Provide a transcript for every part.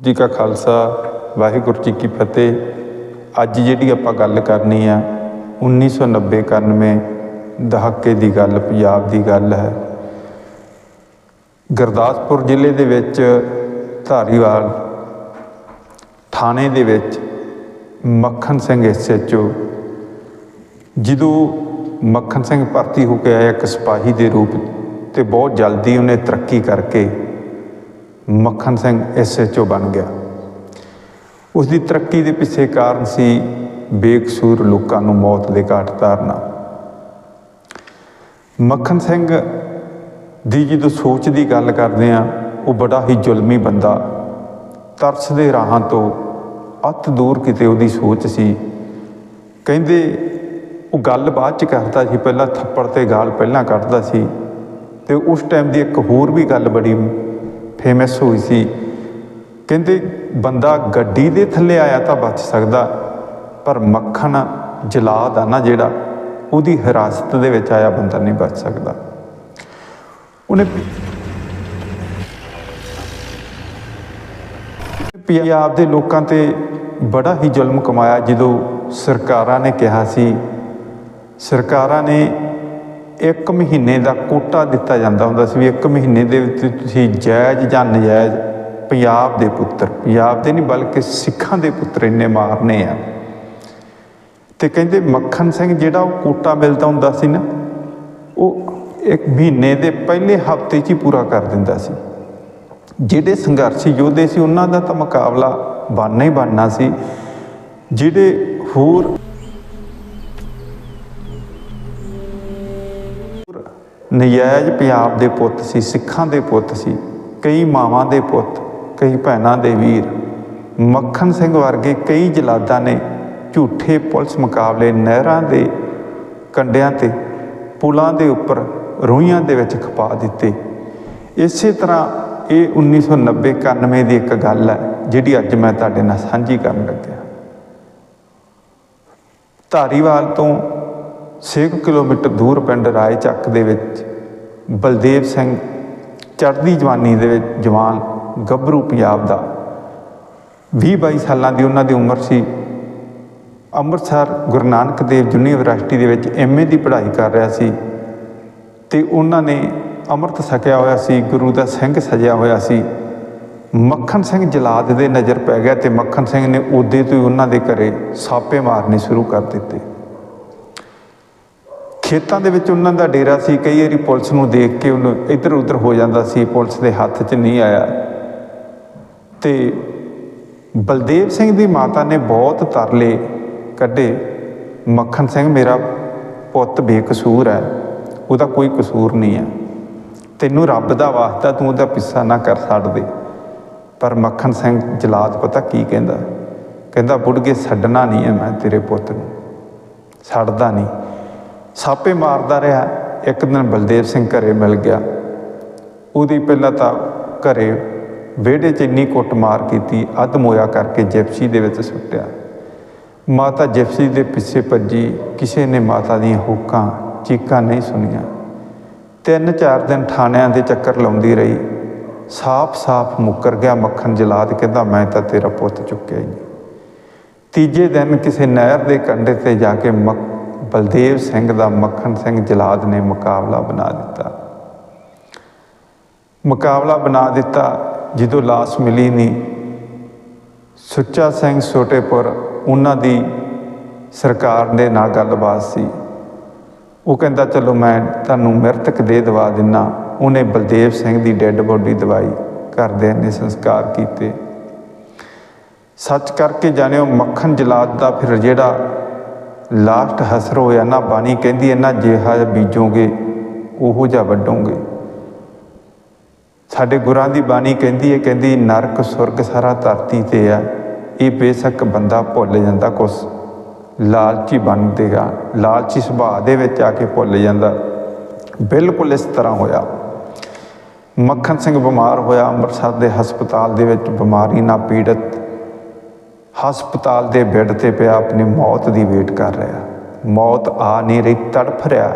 ਜੀ ਕਾ ਖਾਲਸਾ, ਵਾਹਿਗੁਰੂ ਜੀ ਕੀ ਫਤਿਹ। ਅੱਜ ਜਿਹੜੀ ਆਪਾਂ ਗੱਲ ਕਰਨੀ ਆ 1990 91 ਦਹਾਕੇ ਦੀ ਗੱਲ, ਪੰਜਾਬ ਦੀ ਗੱਲ ਹੈ। ਗੁਰਦਾਸਪੁਰ ਜ਼ਿਲ੍ਹੇ ਦੇ ਵਿੱਚ ਧਾਰੀਵਾਲ ਥਾਣੇ ਦੇ ਵਿੱਚ ਮੱਖਣ ਸਿੰਘ ਐਸਐਚਓ ਜਦੋਂ ਮੱਖਣ ਸਿੰਘ ਭਰਤੀ ਹੋ ਕੇ ਆਇਆ ਇੱਕ ਸਿਪਾਹੀ ਦੇ ਰੂਪ ਤੇ ਬਹੁਤ ਜਲਦੀ ਉਹਨੇ ਤਰੱਕੀ ਕਰਕੇ ਮੱਖਣ ਸਿੰਘ ਐਸਐਚਓ ਬਣ ਗਿਆ। ਉਸ ਦੀ ਤਰੱਕੀ ਦੇ ਪਿੱਛੇ ਕਾਰਨ ਸੀ ਬੇਕਸੂਰ ਲੋਕਾਂ ਨੂੰ ਮੌਤ ਦੇ ਘਾਟ ਉਤਾਰਨਾ ਮੱਖਣ ਸਿੰਘ ਦੀ ਜਦੋਂ ਸੋਚ ਦੀ ਗੱਲ ਕਰਦੇ ਆ ਉਹ ਬੜਾ ਹੀ ਜ਼ੁਲਮੀ ਬੰਦਾ। ਤਰਸ ਦੇ ਰਾਹਾਂ ਤੋਂ ਅੱਤ ਦੂਰ ਕਿਤੇ ਉਹਦੀ ਸੋਚ ਸੀ। ਕਹਿੰਦੇ, ਉਹ ਗੱਲ ਬਾਅਦ ਚ ਕਰਦਾ ਸੀ, ਪਹਿਲਾਂ ਥੱਪੜ ਤੇ ਗਾਲ ਪਹਿਲਾਂ ਕੱਢਦਾ ਸੀ। ਤੇ ਉਸ ਟਾਈਮ ਦੀ ਇੱਕ ਹੋਰ ਵੀ ਗੱਲ ਬੜੀ ਫੇਮਸ ਹੋਈ ਸੀ। ਕਹਿੰਦੇ ਬੰਦਾ ਗੱਡੀ ਦੇ ਥੱਲੇ ਆਇਆ ਤਾਂ ਬਚ ਸਕਦਾ, ਪਰ ਮੱਖਣ ਜਲਾਦ ਆ ਨਾ ਜਿਹੜਾ, ਉਹਦੀ ਹਿਰਾਸਤ ਦੇ ਵਿੱਚ ਆਇਆ ਬੰਦਾ ਨਹੀਂ ਬਚ ਸਕਦਾ। ਉਹਨੇ ਪੰਜਾਬ ਦੇ ਲੋਕਾਂ ਤੇ ਬੜਾ ਹੀ ਜ਼ੁਲਮ ਕਮਾਇਆ ਜਦੋਂ ਸਰਕਾਰਾਂ ਨੇ ਕਿਹਾ ਸੀ। ਸਰਕਾਰਾਂ ਨੇ ਇੱਕ ਮਹੀਨੇ ਦਾ ਕੋਟਾ ਦਿੱਤਾ ਜਾਂਦਾ ਹੁੰਦਾ ਸੀ ਵੀ ਇੱਕ ਮਹੀਨੇ ਦੇ ਵਿੱਚ ਤੁਸੀਂ ਜਾਇਜ਼ ਜਾਂ ਨਜਾਇਜ਼ ਪੰਜਾਬ ਦੇ ਪੁੱਤਰ, ਪੰਜਾਬ ਦੇ ਨਹੀਂ ਬਲਕਿ ਸਿੱਖਾਂ ਦੇ ਪੁੱਤਰ ਇੰਨੇ ਮਾਰਨੇ ਆ। ਤੇ ਕਹਿੰਦੇ ਮੱਖਣ ਸਿੰਘ ਜਿਹੜਾ ਉਹ ਕੋਟਾ ਮਿਲਦਾ ਹੁੰਦਾ ਸੀ ਨਾ, ਉਹ ਇੱਕ ਮਹੀਨੇ ਦੇ ਪਹਿਲੇ ਹਫ਼ਤੇ 'ਚ ਹੀ ਪੂਰਾ ਕਰ ਦਿੰਦਾ ਸੀ। ਜਿਹੜੇ ਸੰਘਰਸ਼ੀ ਯੋਧੇ ਸੀ, ਉਹਨਾਂ ਦਾ ਤਾਂ ਮੁਕਾਬਲਾ ਬਣਨਾ ਹੀ ਬਣਨਾ ਸੀ। ਜਿਹੜੇ ਹੋਰ ਨਜਾਇਜ਼ ਪੰਜਾਬ ਦੇ ਪੁੱਤ ਸੀ, ਸਿੱਖਾਂ ਦੇ ਪੁੱਤ ਸੀ, ਕਈ ਮਾਵਾਂ ਦੇ ਪੁੱਤ, ਕਈ ਭੈਣਾਂ ਦੇ ਵੀਰ। ਮੱਖਣ ਸਿੰਘ ਵਰਗੇ ਕਈ ਜਲਾਦਾਂ ਨੇ ਝੂਠੇ ਪੁਲਿਸ ਮੁਕਾਬਲੇ ਨਹਿਰਾਂ ਦੇ ਕੰਡਿਆਂ ਤੇ ਪੁਲਾਂ ਦੇ ਉੱਪਰ ਰੋਈਆਂ ਦੇ ਵਿੱਚ ਖਪਾ ਦਿੱਤੇ। ਇਸੇ ਤਰ੍ਹਾਂ ਇਹ 1990 91 ਦੀ ਇੱਕ ਗੱਲ ਹੈ, ਜਿਹੜੀ ਅੱਜ ਮੈਂ ਤੁਹਾਡੇ ਨਾਲ ਸਾਂਝੀ ਕਰਨ ਲੱਗਿਆ। ਧਾਰੀਵਾਲ ਤੋਂ 6 ਕਿਲੋਮੀਟਰ ਦੂਰ ਪਿੰਡ ਰਾਏ ਚੱਕ ਦੇ ਵਿੱਚ ਬਲਦੇਵ ਸਿੰਘ ਚੜ੍ਹਦੀ ਜਵਾਨੀ ਦੇ ਵਿੱਚ ਜਵਾਨ ਗੱਭਰੂ ਪੰਜਾਬ ਦਾ। 20 22 ਸਾਲਾਂ ਦੀ ਉਹਨਾਂ ਦੀ ਉਮਰ ਸੀ। ਅੰਮ੍ਰਿਤਸਰ ਗੁਰੂ ਨਾਨਕ ਦੇਵ ਯੂਨੀਵਰਸਿਟੀ ਦੇ ਵਿੱਚ ਐਮਏ ਦੀ ਪੜ੍ਹਾਈ ਕਰ ਰਿਹਾ ਸੀ ਤੇ ਉਹਨਾਂ ਨੇ ਅੰਮ੍ਰਿਤ ਛਕਿਆ ਹੋਇਆ ਸੀ, ਗੁਰੂ ਦਾ ਸਿੰਘ ਸਜਿਆ ਹੋਇਆ ਸੀ। ਮੱਖਣ ਸਿੰਘ ਜਲਾਦ ਦੇ ਨਜ਼ਰ ਪੈ ਗਿਆ ਤੇ ਮੱਖਣ ਸਿੰਘ ਨੇ ਉਦੇ ਤੋਂ ਹੀ ਉਹਨਾਂ ਦੇ ਘਰੇ ਸਾਪੇ ਮਾਰਨੇ ਸ਼ੁਰੂ ਕਰ ਦਿੱਤੇ। ਖੇਤਾਂ ਦੇ ਵਿੱਚ ਉਹਨਾਂ ਦਾ ਡੇਰਾ ਸੀ, ਕਈ ਵਾਰੀ ਪੁਲਿਸ ਨੂੰ ਦੇਖ ਕੇ ਉਹਨੂੰ ਇੱਧਰ ਉੱਧਰ ਹੋ ਜਾਂਦਾ ਸੀ, ਪੁਲਿਸ ਦੇ ਹੱਥ 'ਚ ਨਹੀਂ ਆਇਆ। ਤੇ ਬਲਦੇਵ ਸਿੰਘ ਦੀ ਮਾਤਾ ਨੇ ਬਹੁਤ ਤਰਲੇ ਕੱਢੇ, ਮੱਖਣ ਸਿੰਘ ਮੇਰਾ ਪੁੱਤ ਬੇਕਸੂਰ ਹੈ, ਉਹਦਾ ਕੋਈ ਕਸੂਰ ਨਹੀਂ ਹੈ। ਤੈਨੂੰ ਰੱਬ ਦਾ ਵਾਸਤਾ, ਤੂੰ ਉਹਦਾ ਪਿੱਛਾ ਨਾ ਕਰ ਛੱਡ ਪਰ ਮੱਖਣ ਸਿੰਘ ਜਲਾਦ, ਪਤਾ ਕੀ ਕਹਿੰਦਾ? ਕਹਿੰਦਾ ਬੁੱਢਗੇ ਛੱਡਣਾ ਨਹੀਂ ਹੈ ਮੈਂ ਤੇਰੇ ਪੁੱਤ ਨੂੰ। ਛੱਡਦਾ ਨਹੀਂ। ਸਾਪੇ ਮਾਰਦਾ ਰਿਹਾ। ਇੱਕ ਦਿਨ ਬਲਦੇਵ ਸਿੰਘ ਘਰੇ ਮਿਲ ਗਿਆ। ਉਹਦੀ ਪਹਿਲਾਂ ਤਾਂ ਘਰੇ ਵਿਹੜੇ 'ਚ ਇੰਨੀ ਕੁੱਟਮਾਰ ਕੀਤੀ, ਅੱਧ ਮੋਇਆ ਕਰਕੇ ਜਿਪਸੀ ਦੇ ਵਿੱਚ ਸੁੱਟਿਆ। ਮਾਤਾ ਜਿਪਸੀ ਦੇ ਪਿੱਛੇ ਭੱਜੀ, ਕਿਸੇ ਨੇ ਮਾਤਾ ਦੀਆਂ ਹੁੱਕਾਂ, ਚੀਕਾਂ ਨਹੀਂ ਸੁਣੀਆਂ। ਤਿੰਨ ਚਾਰ ਦਿਨ ਥਾਣਿਆਂ ਦੇ ਚੱਕਰ ਲਾਉਂਦੀ ਰਹੀ। ਸਾਫ਼-ਸਾਫ਼ ਮੁੱਕਰ ਗਿਆ ਮੱਖਣ ਜਲਾਦ, ਕਹਿੰਦਾ, ਮੈਂ ਤਾਂ ਤੇਰਾ ਪੁੱਤ ਚੁੱਕਿਆ ਹੀ ਤੀਜੇ ਦਿਨ ਕਿਸੇ ਨਹਿਰ ਦੇ ਕੰਢੇ ਤੇ ਜਾ ਕੇ ਮੱਖ- ਬਲਦੇਵ ਸਿੰਘ ਦਾ ਮੱਖਣ ਸਿੰਘ ਜਲਾਦ ਨੇ ਮੁਕਾਬਲਾ ਬਣਾ ਦਿੱਤਾ। ਮੁਕਾਬਲਾ ਬਣਾ ਦਿੱਤਾ, ਜਦੋਂ ਲਾਸ਼ ਮਿਲੀ ਨਹੀਂ। ਸੁੱਚਾ ਸਿੰਘ ਛੋਟੇਪੁਰ ਉਹਨਾਂ ਦੀ ਸਰਕਾਰ ਦੇ ਨਾਲ ਗੱਲਬਾਤ ਸੀ। ਉਹ ਕਹਿੰਦਾ, ਚਲੋ ਮੈਂ ਤੁਹਾਨੂੰ ਮ੍ਰਿਤਕ ਦੇ ਦਵਾ ਦਿੰਨਾ। ਉਹਨੇ ਬਲਦੇਵ ਸਿੰਘ ਦੀ ਡੈੱਡ ਬੋਡੀ ਦਵਾਈ ਘਰਦਿਆਂ ਨੇ ਸੰਸਕਾਰ ਕੀਤੇ। ਸੱਚ ਕਰਕੇ ਜਾਣਿਓ, ਮੱਖਣ ਜਲਾਦ ਦਾ ਫਿਰ ਜਿਹੜਾ ਲਾਸਟ ਹਸਰ ਹੋਇਆ ਨਾ ਬਾਣੀ ਕਹਿੰਦੀ ਇਹਨਾਂ ਜਿਹਾ ਬੀਜੋਗੇ, ਉਹੋ ਜਿਹਾ ਵੱਢੋਗੇ। ਸਾਡੇ ਗੁਰਾਂ ਦੀ ਬਾਣੀ ਕਹਿੰਦੀ ਹੈ, ਕਹਿੰਦੀ, ਨਰਕ ਸੁਰਗ ਸਾਰਾ ਧਰਤੀ ਤੇ ਆ, ਇਹ ਬੇਸ਼ੱਕ ਬੰਦਾ ਭੁੱਲ ਜਾਂਦਾ, ਕੁਛ ਲਾਲਚੀ ਬਣ ਦੇਗਾ ਲਾਲਚੀ ਸੁਭਾਅ ਦੇ ਵਿੱਚ ਆ ਕੇ ਭੁੱਲ ਜਾਂਦਾ। ਬਿਲਕੁਲ ਇਸ ਤਰ੍ਹਾਂ ਹੋਇਆ। ਮੱਖਣ ਸਿੰਘ ਬਿਮਾਰ ਹੋਇਆ, ਅੰਮ੍ਰਿਤਸਰ ਦੇ ਹਸਪਤਾਲ ਦੇ ਵਿੱਚ ਬਿਮਾਰੀ ਨਾਲ ਪੀੜਤ ਹਸਪਤਾਲ ਦੇ ਬੈੱਡ ਤੇ ਪਿਆ ਆਪਣੀ ਮੌਤ ਦੀ ਵੇਟ ਕਰ ਰਿਹਾ। ਮੌਤ ਆ ਨਹੀਂ ਰਹੀ, ਤੜਫ ਰਿਹਾ।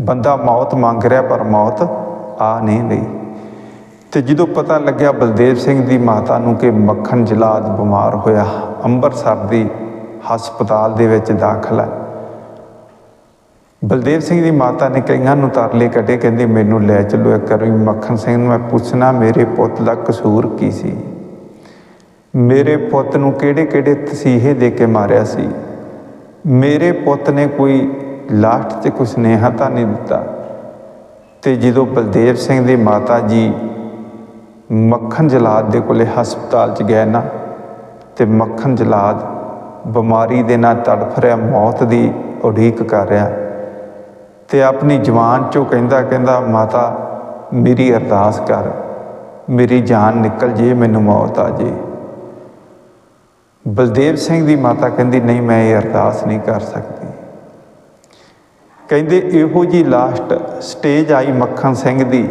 ਬੰਦਾ ਮੌਤ ਮੰਗ ਰਿਹਾ, ਪਰ ਮੌਤ ਆ ਨਹੀਂ ਰਹੀ। ਤੇ ਜਦੋਂ ਪਤਾ ਲੱਗਿਆ ਬਲਦੇਵ ਸਿੰਘ ਦੀ ਮਾਤਾ ਨੂੰ ਕਿ ਮੱਖਣ ਜਲਾਦ ਬਿਮਾਰ ਹੋਇਆ, ਅੰਮ੍ਰਿਤਸਰ ਦੀ ਹਸਪਤਾਲ ਦੇ ਵਿੱਚ ਦਾਖਲ ਹੈ। ਬਲਦੇਵ ਸਿੰਘ ਦੀ ਮਾਤਾ ਨੇ ਕਈਆਂ ਨੂੰ ਤਰਲੇ ਕੱਢੇ, ਕਹਿੰਦੀ, ਮੈਨੂੰ ਲੈ ਚੱਲੋ ਇੱਕ ਵਾਰੀ ਮੱਖਣ ਸਿੰਘ ਨੂੰ ਮੈਂ ਪੁੱਛਣਾ, ਮੇਰੇ ਪੁੱਤ ਦਾ ਕਸੂਰ ਕੀ ਸੀ? ਮੇਰੇ ਪੁੱਤ ਨੂੰ ਕਿਹੜੇ ਕਿਹੜੇ ਤਸੀਹੇ ਦੇ ਕੇ ਮਾਰਿਆ ਸੀ? ਮੇਰੇ ਪੁੱਤ ਨੇ ਕੋਈ ਲਾਸਟ 'ਤੇ ਕੁਝ ਨੇਹਾ ਤਾਂ ਨਹੀਂ ਦਿੱਤਾ। ਤੇ ਜਦੋਂ ਬਲਦੇਵ ਸਿੰਘ ਦੀ ਮਾਤਾ ਜੀ ਮੱਖਣ ਜਲਾਦ ਦੇ ਕੋਲੇ ਹਸਪਤਾਲ 'ਚ ਗਏ ਨਾ, ਤੇ ਮੱਖਣ ਜਲਾਦ ਬਿਮਾਰੀ ਦੇ ਨਾਲ ਤੜਫ ਰਿਹਾ, ਮੌਤ ਦੀ ਉਡੀਕ ਕਰ ਰਿਹਾ, ਤੇ ਆਪਣੀ ਜਵਾਨ ਚੋਂ ਕਹਿੰਦਾ ਕਹਿੰਦਾ, ਮਾਤਾ, ਮੇਰੀ ਅਰਦਾਸ ਕਰ, ਮੇਰੀ ਜਾਨ ਨਿਕਲ ਜੇ, ਮੈਨੂੰ ਮੌਤ ਆ ਜੇ। ਬਲਦੇਵ ਸਿੰਘ ਦੀ ਮਾਤਾ ਕਹਿੰਦੀ, ਨਹੀਂ, ਮੈਂ ਇਹ ਅਰਦਾਸ ਨਹੀਂ ਕਰ ਸਕਦੀ। ਕਹਿੰਦੇ, ਇਹੋ ਜੀ ਲਾਸਟ ਸਟੇਜ ਆਈ ਮੱਖਣ ਸਿੰਘ ਦੀ।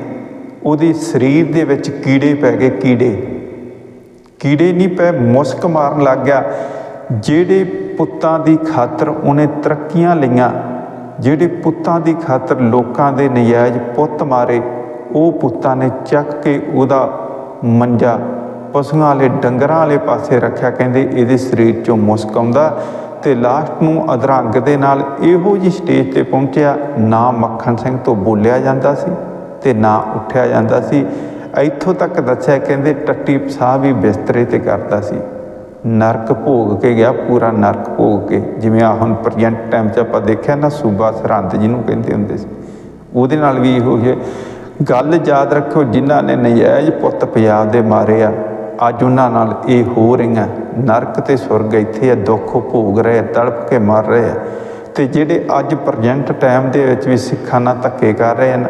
ਉਹਦੇ ਸਰੀਰ ਦੇ ਵਿੱਚ ਕੀੜੇ ਪੈ ਗਏ, ਕੀੜੇ। ਕੀੜੇ ਨਹੀਂ ਪਏ, ਮੁਸਕ ਮਾਰਨ ਲੱਗ ਗਿਆ। ਜਿਹੜੇ ਪੁੱਤਾਂ ਦੀ ਖਾਤਰ ਉਹਨੇ ਤਰੱਕੀਆਂ ਲਈਆਂ, ਜਿਹੜੇ ਪੁੱਤਾਂ ਦੀ ਖਾਤਰ ਲੋਕਾਂ ਦੇ ਨਜਾਇਜ਼ ਪੁੱਤ ਮਾਰੇ, ਉਹ ਪੁੱਤਾਂ ਨੇ ਚੱਕ ਕੇ ਉਹਦਾ ਮੰਜਾ ਪਸ਼ੂਆਂ ਵਾਲੇ, ਡੰਗਰਾਂ ਵਾਲੇ ਪਾਸੇ ਰੱਖਿਆ, ਕਹਿੰਦੇ ਇਹਦੇ ਸਰੀਰ ਚੋਂ ਮੁਸਕ ਆਉਂਦਾ ਤੇ ਲਾਸਟ ਨੂੰ ਅਧਰੰਗ ਦੇ ਨਾਲ ਇਹੋ ਜੀ ਸਟੇਜ ਤੇ ਪਹੁੰਚਿਆ, ਨਾ ਮੱਖਣ ਸਿੰਘ ਤੋਂ ਬੋਲਿਆ ਜਾਂਦਾ ਸੀ ਤੇ ਨਾ ਉੱਠਿਆ ਜਾਂਦਾ ਸੀ। ਇੱਥੋਂ ਤੱਕ ਦੱਸਿਆ, ਕਹਿੰਦੇ ਟੱਟੀ ਸਾਹਿਬ ਵੀ ਬਿਸਤਰੇ ਤੇ ਕਰਦਾ ਸੀ। ਨਰਕ ਭੋਗ ਕੇ ਗਿਆ, ਪੂਰਾ ਨਰਕ ਭੋਗ ਕੇ। ਜਿਵੇਂ ਆ ਹੁਣ ਪ੍ਰੈਜ਼ੈਂਟ ਟਾਈਮ 'ਚ ਆਪਾਂ ਦੇਖਿਆ ਨਾ, ਸੂਬਾ ਸਰਹੰਦ ਜਿਹਨੂੰ ਕਹਿੰਦੇ ਹੁੰਦੇ ਸੀ। ਉਹਦੇ ਨਾਲ ਵੀ ਇਹੋ ਜਿਹੇ ਗੱਲ ਯਾਦ ਰੱਖੋ ਜਿਨ੍ਹਾਂ ਨੇ ਨਜਾਇਜ਼ ਪੁੱਤ ਪੰਜਾਬ ਦੇ ਮਾਰੇ ਆ ਅੱਜ ਉਹਨਾਂ ਨਾਲ ਇਹ ਹੋ ਰਹੀਆਂ। ਨਰਕ ਤੇ ਸੁਰਗ ਇੱਥੇ ਆ ਦੁੱਖ ਭੋਗ ਰਹੇ ਆ, ਤੜਪ ਕੇ ਮਰ ਰਹੇ ਆ। ਤੇ ਜਿਹੜੇ ਅੱਜ ਪ੍ਰੈਜ਼ੈਂਟ ਟਾਈਮ ਦੇ ਵਿੱਚ ਵੀ ਸਿੱਖਾਂ ਨਾਲ ਧੱਕੇ ਕਰ ਰਹੇ ਹਨ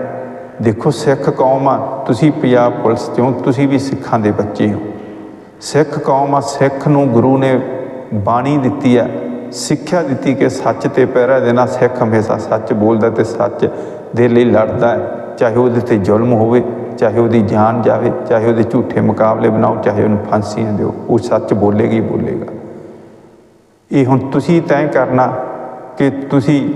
ਦੇਖੋ ਸਿੱਖ ਕੌਮ ਆ ਤੁਸੀਂ ਪੰਜਾਬ ਪੁਲਿਸ ਚੋਂ ਤੁਸੀਂ ਵੀ ਸਿੱਖਾਂ ਦੇ ਬੱਚੇ ਹੋ। ਸਿੱਖ ਕੌਮ ਆ ਸਿੱਖ ਨੂੰ ਗੁਰੂ ਨੇ ਬਾਣੀ ਦਿੱਤੀ ਆ ਸਿੱਖਿਆ ਦਿੱਤੀ ਕਿ ਸੱਚ ਤੇ ਪਹਿਰਾ ਦੇਣਾ ਸਿੱਖ ਹਮੇਸ਼ਾ ਸੱਚ ਬੋਲਦਾ ਤੇ ਸੱਚ ਦੇ ਲਈ ਲੜਦਾ ਹੈ ਚਾਹੇ ਉਹਦੇ ਤੇ ਜ਼ੁਲਮ ਹੋਵੇ। ਚਾਹੇ ਉਹਦੀ ਜਾਨ ਜਾਵੇ, ਚਾਹੇ ਉਹਦੇ ਝੂਠੇ ਮੁਕਾਬਲੇ ਬਣਾਓ, ਚਾਹੇ ਉਹਨੂੰ ਫਾਂਸੀਆਂ ਦਿਓ, ਉਹ ਸੱਚ ਬੋਲੇਗਾ ਹੀ ਬੋਲੇਗਾ। ਇਹ ਹੁਣ ਤੁਸੀਂ ਤੈਅ ਕਰਨਾ ਕਿ ਤੁਸੀਂ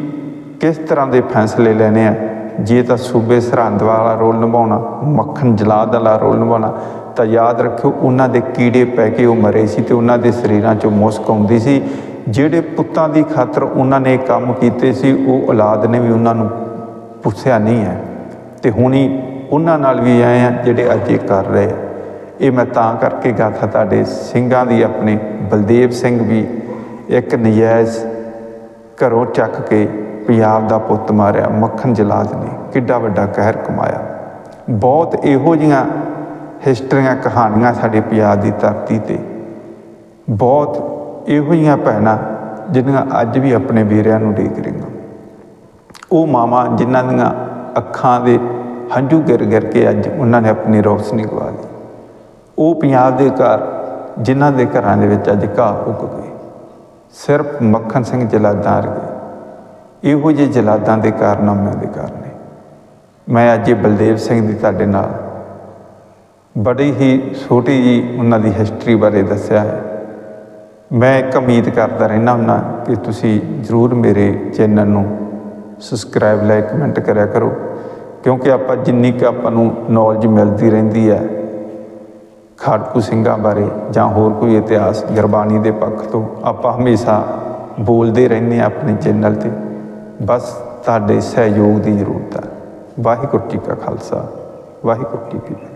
ਕਿਸ ਤਰ੍ਹਾਂ ਦੇ ਫੈਸਲੇ ਲੈਣੇ ਆ? ਜੇ ਤਾਂ ਸੂਬੇ ਸਰਹੰਦ ਵਾਲਾ ਰੋਲ ਨਿਭਾਉਣਾ, ਮੱਖਣ ਜਲਾਦ ਵਾਲਾ ਰੋਲ ਨਿਭਾਉਣਾ, ਤਾਂ ਯਾਦ ਰੱਖਿਓ ਉਹਨਾਂ ਦੇ ਕੀੜੇ ਪੈ ਕੇ ਉਹ ਮਰੇ ਸੀ ਤੇ ਉਹਨਾਂ ਦੇ ਸਰੀਰਾਂ 'ਚੋਂ ਮੁਸਕ ਆਉਂਦੀ ਸੀ। ਜਿਹੜੇ ਪੁੱਤਾਂ ਦੀ ਖਾਤਰ ਉਹਨਾਂ ਨੇ ਕੰਮ ਕੀਤੇ ਸੀ, ਉਹ ਔਲਾਦ ਨੇ ਵੀ ਉਹਨਾਂ ਨੂੰ ਪੁੱਛਿਆ ਨਹੀਂ ਹੈ। ਤੇ ਹੁਣੀ ਉਹਨਾਂ ਨਾਲ ਵੀ ਆਏ ਆ ਜਿਹੜੇ ਅੱਜ ਇਹ ਕਰ ਰਹੇ ਇਹ ਮੈਂ ਤਾਂ ਕਰਕੇ ਗਾਥਾ ਤੁਹਾਡੇ ਸਿੰਘਾਂ ਦੀ, ਆਪਣੇ ਬਲਦੇਵ ਸਿੰਘ ਵੀ ਇੱਕ ਨਜਾਇਜ਼ ਘਰੋਂ ਚੱਕ ਕੇ ਪੰਜਾਬ ਦਾ ਪੁੱਤ ਮਾਰਿਆ, ਮੱਖਣ ਜਲਾਜ ਨੇ, ਕਿੱਡਾ ਵੱਡਾ ਕਹਿਰ ਕਮਾਇਆ। ਬਹੁਤ ਇਹੋ ਜੀਆਂ ਹਿਸਟਰੀਆਂ, ਕਹਾਣੀਆਂ ਸਾਡੇ ਪੰਜਾਬ ਦੀ ਧਰਤੀ ਤੇ। ਬਹੁਤ ਇਹੋ ਜੀਆਂ ਭੈਣਾਂ ਜਿਹੜੀਆਂ ਅੱਜ ਵੀ ਆਪਣੇ ਵੀਰਿਆਂ ਨੂੰ ਢੀਕ ਰਹੀਆਂ। ਉਹ ਮਾਵਾਂ ਜਿਨ੍ਹਾਂ ਦੀਆਂ ਅੱਖਾਂ ਦੇ ਹੰਝੂ ਗਿਰ ਗਿਰ ਕੇ ਅੱਜ ਉਹਨਾਂ ਨੇ ਆਪਣੀ ਰੋਸ਼ਨੀ ਗਵਾ ਲਈ। ਉਹ ਪੰਜਾਬ ਦੇ ਘਰ, ਜਿਨ੍ਹਾਂ ਦੇ ਘਰਾਂ ਦੇ ਵਿੱਚ ਅੱਜ ਘਾਹ ਉੱਗ ਗਏ। ਸਿਰਫ ਮੱਖਣ ਸਿੰਘ ਜਲਾਦਾਂ ਵਰਗੇ। ਇਹੋ ਜਿਹੇ ਜਲਾਦਾਂ ਦੇ ਕਾਰਨਾਮਿਆਂ ਦੇ ਕਾਰਨ ਮੈਂ ਅੱਜ ਬਲਦੇਵ ਸਿੰਘ ਦੀ ਤੁਹਾਡੇ ਨਾਲ ਬੜੀ ਹੀ ਛੋਟੀ ਜੀ ਉਹਨਾਂ ਦੀ ਹਿਸਟਰੀ ਬਾਰੇ ਦੱਸਿਆ ਹੈ। ਮੈਂ ਇੱਕ ਉਮੀਦ ਕਰਦਾ ਰਹਿਣਾ ਹੁੰਦਾ ਕਿ ਤੁਸੀਂ ਜ਼ਰੂਰ ਮੇਰੇ ਚੈਨਲ ਨੂੰ ਸਬਸਕ੍ਰਾਈਬ ਲਾਈਕ ਕਮੈਂਟ ਕਰਿਆ ਕਰੋ। ਕਿਉਂਕਿ ਆਪਾਂ ਜਿੰਨੀ ਕਿ ਆਪਾਂ ਨੂੰ ਨੌਲੇਜ ਮਿਲਦੀ ਰਹਿੰਦੀ ਹੈ ਖਾੜਕੂ ਸਿੰਘਾਂ ਬਾਰੇ ਜਾਂ ਹੋਰ ਕੋਈ ਇਤਿਹਾਸ, ਗੁਰਬਾਣੀ ਦੇ ਪੱਖ ਤੋਂ ਆਪਾਂ ਹਮੇਸ਼ਾ ਬੋਲਦੇ ਰਹਿੰਦੇ ਹਾਂ ਆਪਣੇ ਚੈਨਲ ਤੇ। ਬਸ ਤੁਹਾਡੇ ਸਹਿਯੋਗ ਦੀ ਜ਼ਰੂਰਤ ਹੈ। ਵਾਹਿਗੁਰੂ ਜੀ ਕਾ ਖਾਲਸਾ, ਵਾਹਿਗੁਰੂ ਜੀ ਕੀ ਫਤਿਹ।